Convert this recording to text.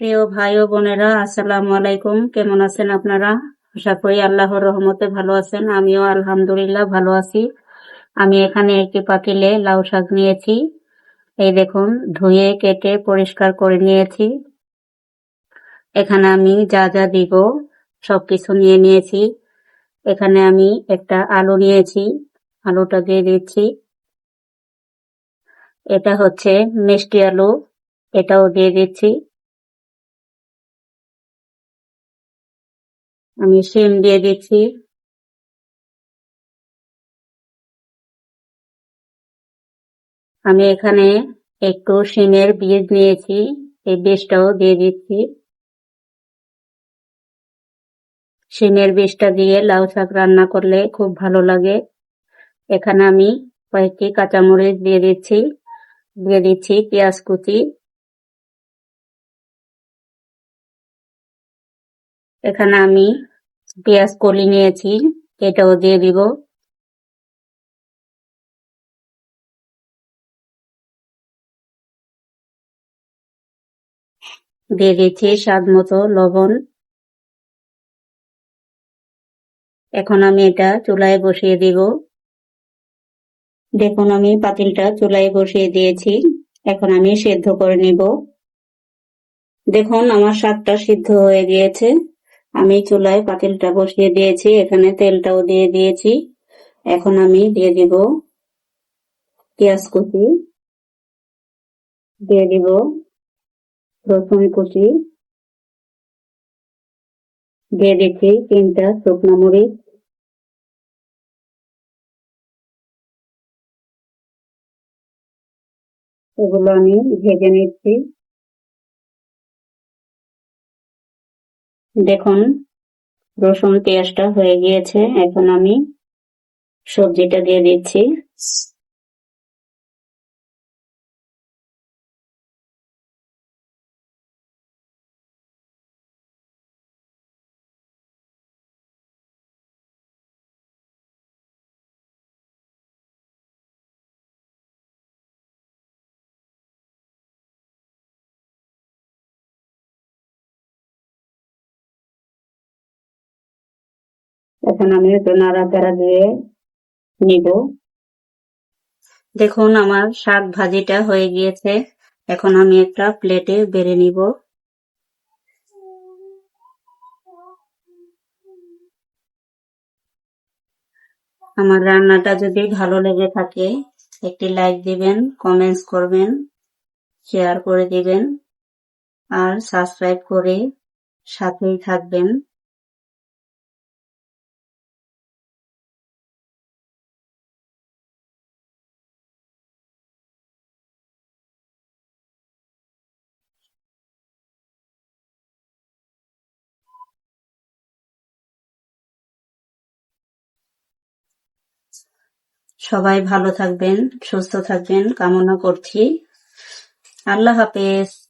প্রিয় ভাই ও বোনেরা, আসসালামু আলাইকুম। কেমন আছেন আপনারা? আশা করি আল্লাহর রহমতে ভালো আছেন। আমিও আলহামদুলিল্লাহ ভালো আছি। আমি এখানে একটি পাতিলে লাউ শাক নিয়েছি। এই দেখুন, ধুয়ে, কেটে, পরিষ্কার করে নিয়েছি। এখানে আমি যা যা দিব, সবকিছু নিয়ে নিয়েছি। এখানে আমি একটা আলু নিয়েছি। আলুটা দিয়ে দিচ্ছি। এটা হচ্ছে মিষ্টি আলু। এটাও দিয়ে দিচ্ছি। আমি শিম দিয়ে দিচ্ছি। আমি এখানে একটু শিমের বীজ নিয়েছি, এই বীজটাও দিয়ে দিচ্ছি। শিমের বীজটা দিয়ে লাউ শাক রান্না করলে খুব ভালো লাগে। এখানে আমি কয়েকটি কাঁচামরিচ দিয়ে দিচ্ছি দিয়ে দিচ্ছি পেঁয়াজ কুচি। এখানে আমি পেঁয়াজ কলি নিয়েছি, এটাও দিয়ে দিব। দিয়ে দিচ্ছি স্বাদ মতো লবণ। এখন আমি এটা চুলায় বসিয়ে দিব। দেখুন আমি পাতিলটা চুলায় বসিয়ে দিয়েছি, এখন আমি সেদ্ধ করে নিব। দেখুন আমার শাকটা সিদ্ধ হয়ে গিয়েছে। আমি চুলায় পাতিলটা বসিয়ে দিয়েছি, এখানে তেলটাও দিয়ে দিয়েছি। এখন আমি দিয়ে দিব পেঁয়াজ কুচি, দিয়ে দিব রসুন কুচি, দিয়ে দিচ্ছি তিনটা শুকনো মরিচ। এগুলো আমি ভেজে নিচ্ছি। দেখুন রসুন পেঁয়াজটা হয়ে গিয়েছে। এখন আমি সবজিটা দিয়ে দিচ্ছি। এখন আমি একটু নাড়াচাড়া দিয়ে নিব। দেখুন, আমার শাক ভাজিটা হয়ে গিয়েছে। এখন আমি একটা প্লেটে বেড়ে নিব। আমার রান্নাটা যদি ভালো লেগে থাকে, একটি লাইক দিবেন, কমেন্টস করবেন, শেয়ার করে দিবেন, আর সাবস্ক্রাইব করে সাথেই থাকবেন। সবাই ভালো থাকবেন সুস্থ থাকবেন কামনা করছি। আল্লাহ হাফেজ।